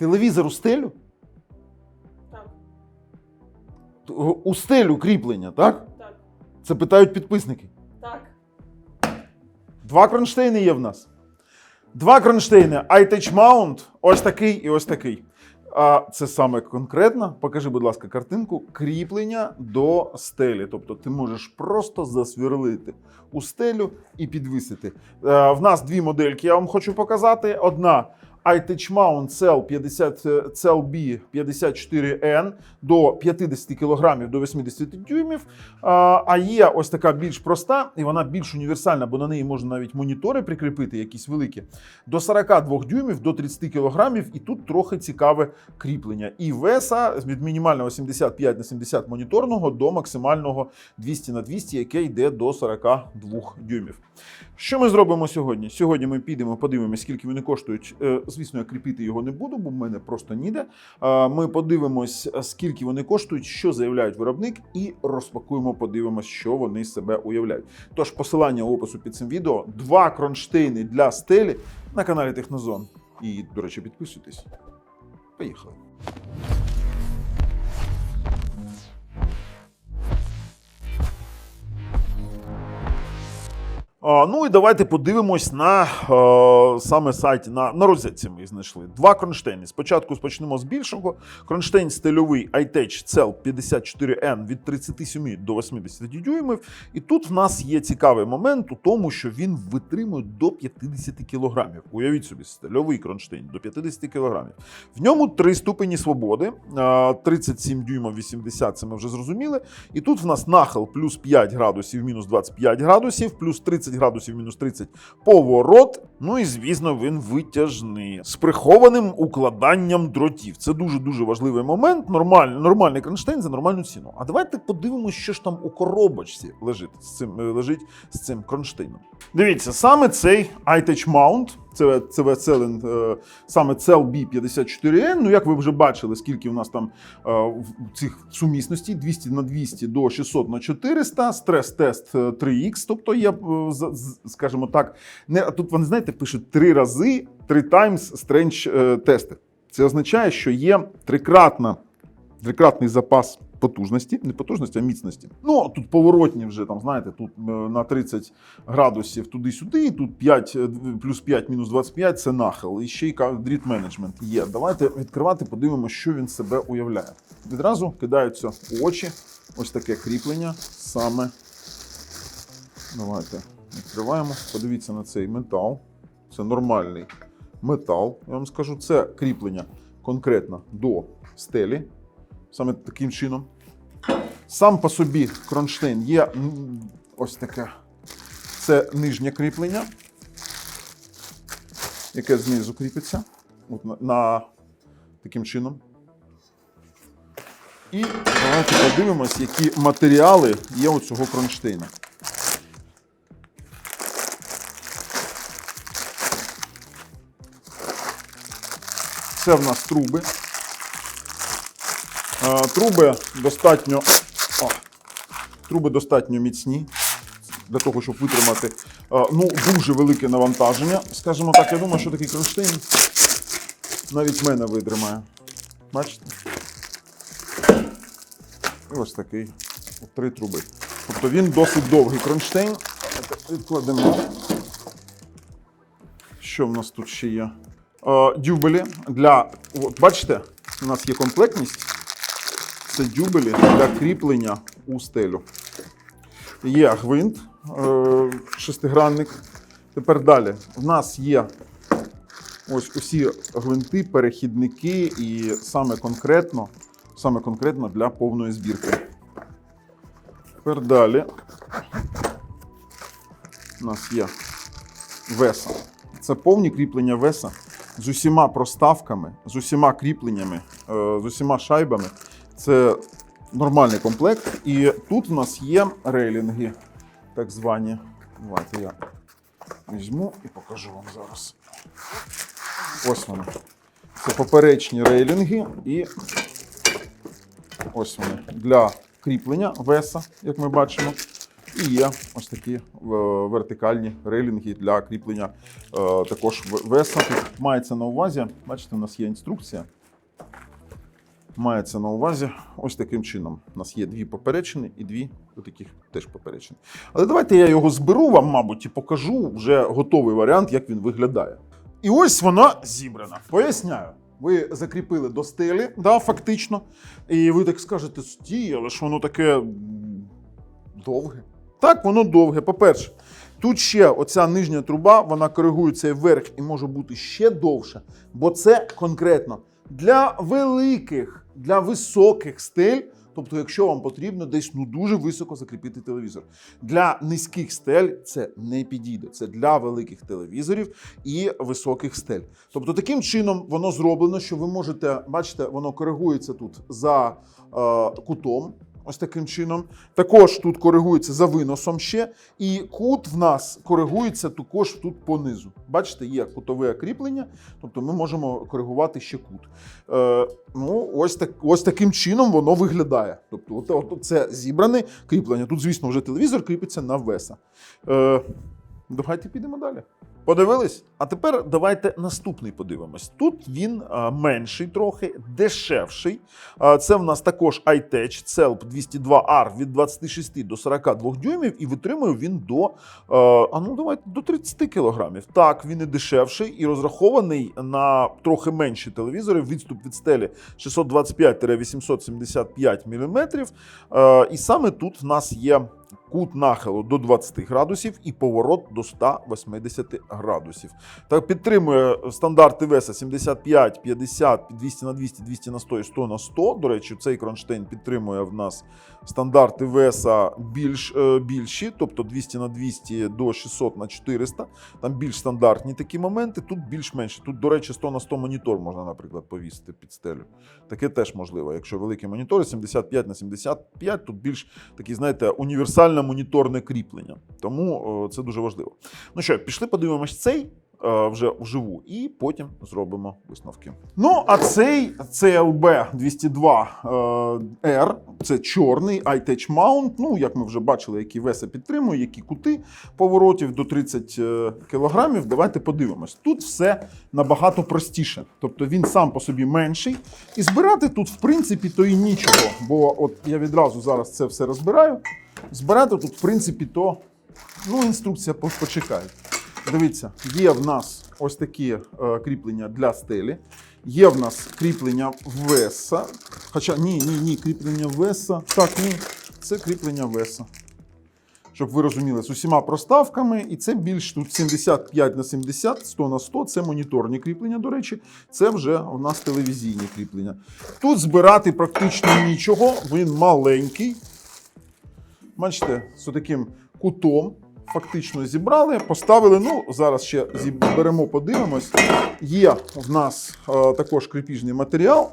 Телевізор у стелю? Так, У стелю кріплення, так? так, Це питають підписники. так. Два кронштейни є в нас. Два кронштейни iTouch Mount, ось такий і ось такий. А це саме конкретно, покажи, будь ласка, картинку кріплення до стелі. Тобто ти можеш просто засверлити у стелю і підвисити. Е, В нас дві модельки, я вам хочу показати. Одна iTouch Mount Cell 50 е, CLB 54N до 50 кг до 80 дюймів. А є ось така більш проста, і вона більш універсальна, бо на неї можна навіть монітори прикріпити, якісь великі. До 42 дюймів, до 30 кілограмів, і тут трохи цікаве кріплення. І веса від мінімального 75 на 70 моніторного до максимального 200 на 200, яке йде до 42 дюймів. Що ми зробимо сьогодні? Сьогодні ми підемо, подивимося, скільки вони коштують. Звісно, я кріпити його не буду, бо в мене просто ніде. Ми подивимось, скільки вони коштують, що заявляють виробник, і розпакуємо, подивимось, що вони себе уявляють. Тож посилання у опису під цим відео. Два кронштейни для стелі на каналі Технозон. І, до речі, підписуйтесь. Поїхали. Ну і давайте подивимось на саме сайті на, на розетці. Ми знайшли два кронштейни. Спочатку почнемо з більшого. Кронштейн стильовий iTech Cell 54N від 37 до 80 дюймів. І тут в нас є цікавий момент у тому, що він витримує до 50 кілограмів. Уявіть собі, стильовий кронштейн до 50 кілограмів. В ньому три ступені свободи: е, 37 дюймів 80, це ми вже зрозуміли. І тут в нас нахил плюс 5 градусів, мінус 25 градусів, плюс 30 градусів, мінус 30 поворот. Ну і звісно, він витяжний з прихованим укладанням дротів. Це дуже дуже важливий момент. Нормальний, нормальний кронштейн за нормальну ціну. А давайте подивимося, що ж там у коробочці лежить з цим, лежить з цим кронштейном. Дивіться, саме цей iTouch Mount, це, це е, саме CLB54N. Ну, як ви вже бачили, скільки у нас там е, цих сумісностей 200 на 200 до 600 на 400, стрес-тест е, 3X, тобто є, е, скажімо так, не, а тут вони, знаєте, пишуть три рази, три strange е, тести. Це означає, що є трикратна, трикратний запас потужності, не потужності, а міцності. Ну, тут поворотні вже, там, знаєте, тут е, на 30 градусів туди-сюди, тут 5, е, плюс 5, мінус 25 це нахил. І ще й дріт менеджмент є. Давайте відкривати, подивимося, що він себе уявляє. Відразу кидаються очі ось таке кріплення саме. Давайте відкриваємо. Подивіться на цей метал. Це нормальний метал. Я вам скажу, це кріплення конкретно до стелі. Саме таким чином. Сам по собі кронштейн є ось таке. Це нижнє кріплення, яке знизу кріпиться. От на, на таким чином. І давайте подивимось, які матеріали є у цього кронштейна. Це в нас труби. Труби достатньо, о, труби достатньо міцні для того, щоб витримати ну, дуже велике навантаження. Скажімо так, я думаю, що такий кронштейн навіть мене витримає. Бачите? І ось такий. Три труби. Тобто він досить довгий кронштейн. Відкладемо. Що в нас тут ще є? Дюбелі для. От, бачите, у нас є комплектність. Це дюбелі для кріплення у стелю. Є гвинт, е, шестигранник. Тепер далі. У нас є ось усі гвинти, перехідники і саме конкретно, саме конкретно для повної збірки. Тепер далі. У нас є веса. Це повні кріплення веса з усіма проставками, з усіма кріпленнями, е, з усіма шайбами. Це нормальний комплект. І тут у нас є рейлінги, так звані. Давайте я візьму і покажу вам зараз. Ось вони. Це поперечні рейлінги і ось вони для кріплення веса, як ми бачимо. І є ось такі е, вертикальні рейлінги для кріплення е, також веса. Тут мається на увазі, бачите, у нас є інструкція. Мається на увазі ось таким чином. У нас є дві поперечини і дві таких теж поперечини. Але давайте я його зберу вам, мабуть, і покажу вже готовий варіант, як він виглядає. І ось вона зібрана. Поясняю. Ви закріпили до стелі, да, фактично. І ви так скажете, стій, але ж воно таке довге. Так, воно довге. По-перше, тут ще оця нижня труба, вона коригується вверх і може бути ще довша, бо це конкретно для великих, для високих стель. Тобто, якщо вам потрібно десь ну дуже високо закріпити телевізор. Для низьких стель це не підійде. Це для великих телевізорів і високих стель. Тобто, таким чином воно зроблено, що ви можете, бачите, воно коригується тут за е, кутом. Ось таким чином. Також тут коригується за виносом ще. І кут в нас коригується також тут понизу. Бачите, є кутове кріплення, тобто ми можемо коригувати ще кут. Е, ну, ось, так, ось таким чином воно виглядає. Тобто, от, от це зібране кріплення. Тут, звісно, вже телевізор кріпиться на веса. Е, давайте підемо далі. Подивились? А тепер давайте наступний подивимось. Тут він менший трохи, дешевший. Це в нас також iTech CELP 202R від 26 до 42 дюймів, і витримує він до, а, ну давайте до 30 кілограмів. Так, він і дешевший, і розрахований на трохи менші телевізори. Відступ від стелі 625-875 мм. І саме тут в нас є кут нахилу до 20 градусів і поворот до 180 градусів. Так підтримує стандарти веса 75, 50, 200 на 200, 200 на 100 і 100 на 100. До речі, цей кронштейн підтримує в нас стандарти веса більш, е, більші, тобто 200 на 200 до 600 на 400. Там більш стандартні такі моменти, тут більш менше. Тут, до речі, 100 на 100 монітор можна, наприклад, повісити під стелю. Таке теж можливо. Якщо великі монітори 75 на 75, тут більш такі, знаєте, універсальне моніторне кріплення. Тому е, це дуже важливо. Ну що, пішли подивимось цей. е, Вже вживу, і потім зробимо висновки. Ну, а цей CLB 202 е, R, це чорний iTouch Mount. Ну, як ми вже бачили, які веса підтримує, які кути поворотів до 30 е, кілограмів. Давайте подивимось. Тут все набагато простіше. Тобто він сам по собі менший. І збирати тут, в принципі, то і нічого. Бо от я відразу зараз це все розбираю. Збирати тут, в принципі, то ну, інструкція по- почекає. Дивіться, є в нас ось такі е, кріплення для стелі. Є в нас кріплення веса. Хоча ні, ні, ні, кріплення веса. Так, ні, це кріплення веса. Щоб ви розуміли, з усіма проставками, і це більш тут 75 на 70, 100 на 100. Це моніторні кріплення, до речі, це вже у нас телевізійні кріплення. Тут збирати практично нічого, він маленький. Бачите, з таким кутом. Фактично зібрали, поставили. Ну, зараз ще зіберемо, подивимось. Є в нас е, також кріпіжний матеріал,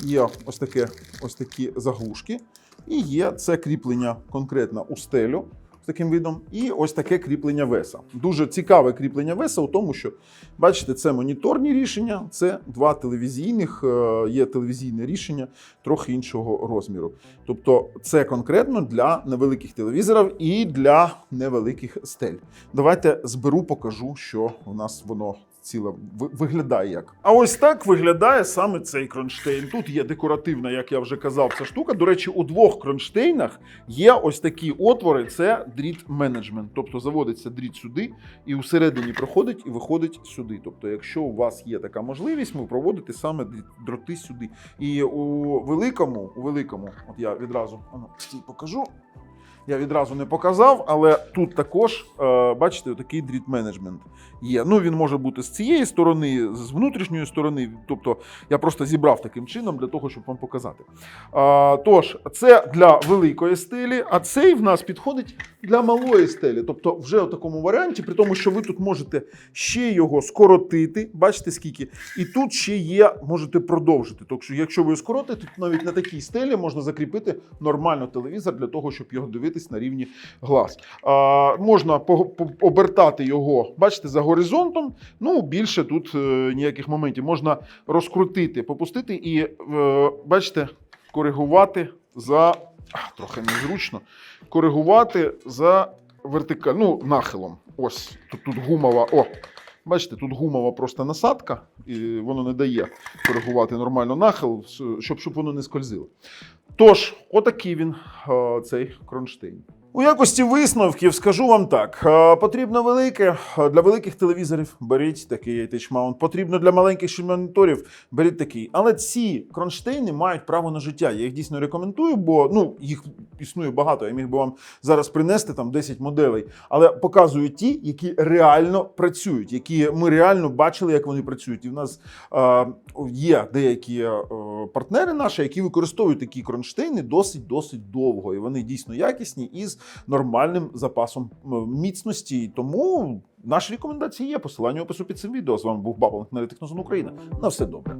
є ось, таке, ось такі заглушки, і є це кріплення конкретно у стелю таким видом, і ось таке кріплення веса. Дуже цікаве кріплення веса у тому, що бачите, це моніторні рішення, це два телевізійних, е, є телевізійне рішення трохи іншого розміру. Тобто, це конкретно для невеликих телевізорів і для невеликих стель. Давайте зберу, покажу, що у нас воно ціле ви- виглядає як. А ось так виглядає саме цей кронштейн. Тут є декоративна, як я вже казав, ця штука. До речі, у двох кронштейнах є ось такі отвори. Це дріт менеджмент. Тобто заводиться дріт сюди, і всередині проходить і виходить сюди. Тобто, якщо у вас є така можливість, ви проводите саме дроти сюди. І у великому, у великому, от я відразу покажу. Я відразу не показав, але тут також, е, бачите, такий дріт менеджмент є. Ну, він може бути з цієї сторони, з внутрішньої сторони. Тобто я просто зібрав таким чином для того, щоб вам показати. Тож, це для великої стелі, а цей в нас підходить для малої стелі. Тобто, вже у такому варіанті, при тому, що ви тут можете ще його скоротити, бачите скільки, і тут ще є, можете продовжити. Тобто, якщо ви скоротите, то навіть на такій стелі можна закріпити нормально телевізор для того, щоб його дивитись на рівні глаз. А, можна обертати його, бачите, за горизонтом. Ну, більше тут е, ніяких моментів. Можна розкрутити, попустити і, е, бачите, коригувати за а, трохи незручно, коригувати за вертикаль, ну, нахилом. Ось тут, тут гумова. О, бачите, тут гумова просто насадка, і воно не дає коригувати нормально нахил, щоб, щоб воно не скользило. Тож, отакий він, е, цей кронштейн. У якості висновків скажу вам так: е, потрібно велике е, для великих телевізорів. Беріть такий ATH Mount. Потрібно для маленьких моніторів. Беріть такий. Але ці кронштейни мають право на життя. Я їх дійсно рекомендую, бо ну їх існує багато. Я міг би вам зараз принести там 10 моделей, але показую ті, які реально працюють, які ми реально бачили, як вони працюють. І в нас е, є деякі е, партнери наші, які використовують такі кронштейни досить досить довго, і вони дійсно якісні і з нормальним запасом міцності. Тому наші рекомендації є. Посилання опису під цим відео. З вами був Бабл на Технозон Україна. На все добре.